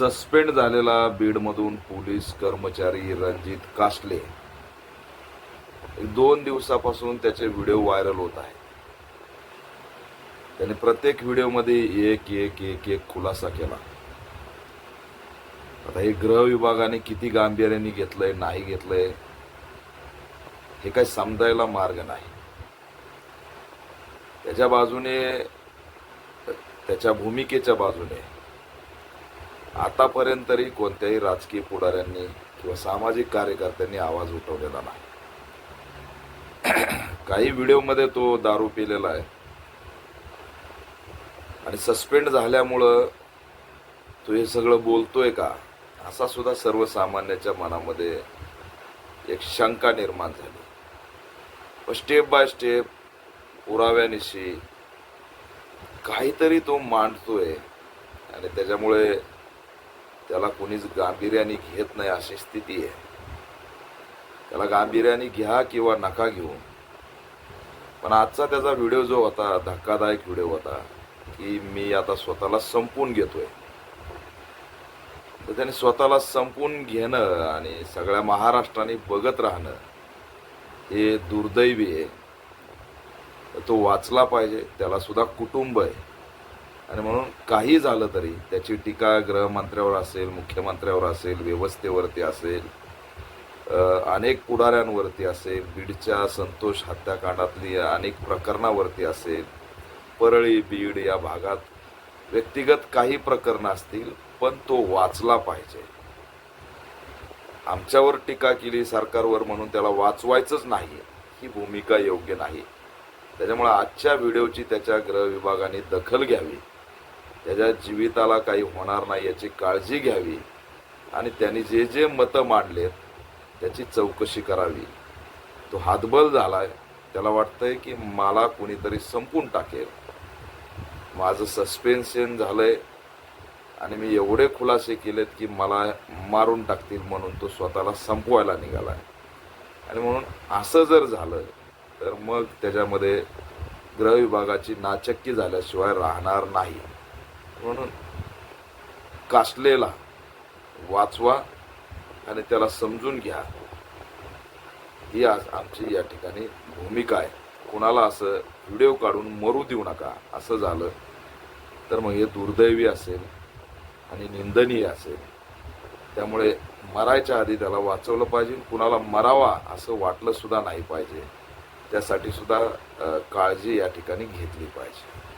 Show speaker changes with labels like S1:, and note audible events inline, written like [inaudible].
S1: Suspend झालेला बीडमधून police कर्मचारी रणजित कासले. दोन दिवसापासून त्याचे व्हिडिओ व्हायरल होत आहेत. त्याने प्रत्येक व्हिडिओमध्ये एक एक एक एक खुलासा केला. आता हे गृह विभागाने किती गांभीर्याने घेतलंय नाही घेतलंय हे काही समजायला मार्ग नाही. त्याच्या बाजूने त्याच्या भूमिकेच्या बाजूने आतापर्यंत तरी कोणत्याही राजकीय पुढाऱ्यांनी किंवा सामाजिक कार्यकर्त्यांनी आवाज उठवलेला नाही. [clears throat] काही व्हिडिओमध्ये तो दारू पिलेला आहे. आणि सस्पेंड झाल्यामुळं तो हे सगळं बोलतोय का? असा सुद्धा सर्वसामान्याच्या मनामध्ये एक शंका निर्माण झाली. पण स्टेप बाय स्टेप पुराव्यानिशी काहीतरी तो मांडतोय. आणि त्याच्यामुळे त्याला कोणीच गांभीर्याने घेत नाही अशी स्थिती आहे. त्याला गांभीर्याने घ्या किंवा नका घेऊ. पण आजचा त्याचा व्हिडिओ जो होता धक्कादायक व्हिडिओ होता की मी आता स्वतःला संपून घेतोय. तर त्याने स्वतःला संपून घेणं आणि सगळ्या महाराष्ट्राने बघत राहणं हे दुर्दैवी आहे. तो वाचला पाहिजे त्याला सुद्धा कुटुंब आहे. आणि म्हणून काही झालं तरी त्याची टीका गृहमंत्र्यावर असेल मुख्यमंत्र्यावर असेल व्यवस्थेवरती असेल अनेक पुढाऱ्यांवरती असेल बीडच्या संतोष हत्याकांडातली अनेक प्रकरणावरती असेल परळी बीड या भागात व्यक्तिगत काही प्रकरणं असतील पण तो वाचला पाहिजे. आमच्यावर टीका केली सरकारवर म्हणून त्याला वाचवायचंच नाही ही भूमिका योग्य नाही. त्याच्यामुळे आजच्या व्हिडिओची त्याच्या गृह विभागाने दखल घ्यावी. त्याच्या जीविताला काही होणार नाही याची काळजी घ्यावी. आणि त्यांनी जे जे मतं मांडलेत त्याची चौकशी करावी. तो हातबल झालाय. त्याला वाटतंय की मला कुणीतरी संपून टाकेल. माझं सस्पेन्शन झालंय. आणि मी एवढे खुलासे केलेत की मला मारून टाकतील म्हणून तो स्वतःला संपवायला निघालाय. आणि म्हणून असं जर झालं तर मग त्याच्यामध्ये गृह विभागाची नाचक्की झाल्याशिवाय राहणार नाही. म्हणून कासलेला वाचवा आणि त्याला समजून घ्या. ही आज आमची या ठिकाणी भूमिका आहे. कुणाला असं व्हिडिओ काढून मरू देऊ नका असं झालं तर मग हे दुर्दैवी असेल आणि निंदनीय असेल. त्यामुळे मरायच्या आधी त्याला वाचवलं पाहिजे कुणाला मरावा असं वाटलं सुद्धा नाही पाहिजे. त्यासाठी सुद्धा काळजी या ठिकाणी घेतली पाहिजे.